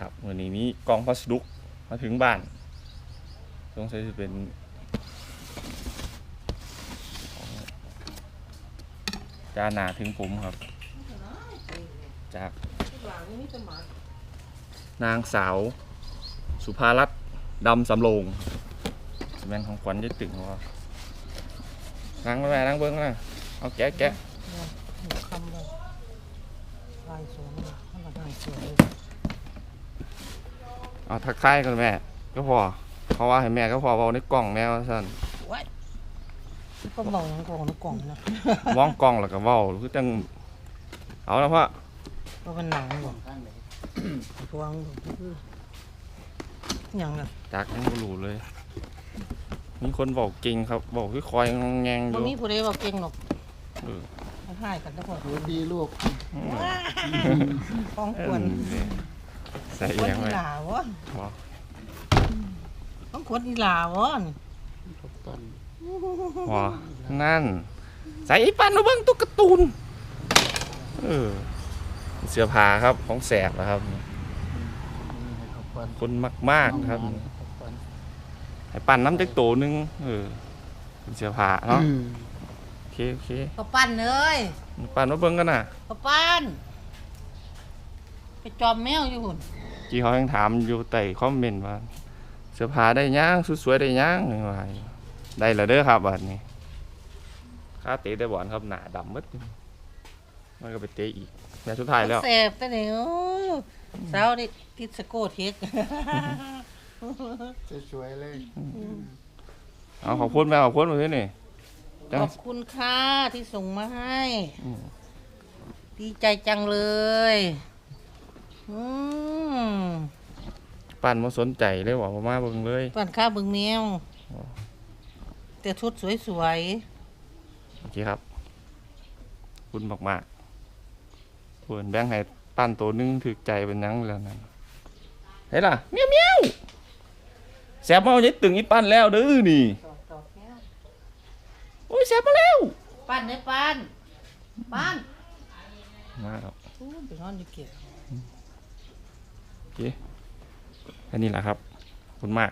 ครับวันนี้มีกองพัสดุมาถึงบ้านสงสัยจะเป็นจาหนาถึงผมครับ จากนางสาว สุภารัตน์ดำสำโรงแมนของขวัญจะตึงว่านั่งไปแม่นั่งเบิ้งนะเอาแกะแกะคำเลยลายสวยมากมันก็ลายสวย เอาทักทายกันแม่ ก็พอเพราะว่าให้แม่ก็พอเอาในกล่องแม่ว่าซั่นก็เบาทั้งกล่องทั้งกล่องนะมองกล้องแล้วก็เว้าคือจังเอาแล้วพ่อก็เป็นหนังบ่พวงอย่างน่ะจากยังบ่รู้เลย มีคนบอกเก่งครับ บอกคือคอยงองแงงอบ่ยู่มีผู้ใดว่าเก่งหรอกเออให้กันทุกคนสวัสดีลูกของเอควรอ ใส่คเอีนยงอีไว้หลาวะบ่ของคนอีหลาวะกับตันบ่นั่น ใส่อีปันมาเบิ่งตุ๊กตาตูนเออเสื้อผ้าครับของแสบนะครับนี่ให้กับปันคนมากๆครับกับปันให้ปั่นน้ำจักโตหนึงเออเป็นเสื้อผ้าเนาะอืมโอเคโอเคก็ปั้นเลยปั่นมาเบิ่งกันน่ะก็ปั้นไป จอมแมวอยู่หุ่นจีเขายังถามอยู่ใต้คอมเมนต์ว่าเสื้อผ้าได้ยังสุดสวยได้ยังนี่ว่าอยู่ได้แล้วเด้อครับบัดนี้ค่าเตะได้บอลครับหนาดำหมืดมันก็ไปเตะอีกแม่สุดท้ายแล้วแสบแต่เนี่ยสาวนี่ติดสโกเทคสวยๆเลยเอาขอบคุณแม่ขอบคุณมาที่นี่จังขอบคุณค่ะที่ส่งมาให้อืมดีใจจังเลย อืมปั่นมาสนใจเลยว่าบ่มาเบิ่งเลยปั่นข้าวบึงแมวอ๋อแต่ชุดสวยโอเคครับขอบคุณมากๆควรแบ่งให้ปั้นตัวหนึงถึกใจเป็นหยังแล้วนั่นเฮ้ยล่ะเมียวเมียวแสบมาเอาใหญ่ตึงอีปั้นแล้วเด้อนี่โอ้ยแสบมาแล้วๆปั้นได้ปั้นปั้นมาแล้วอู้ไปนอนอยู่เกียโอเคแค่นี้แหละครับขอบคุณมาก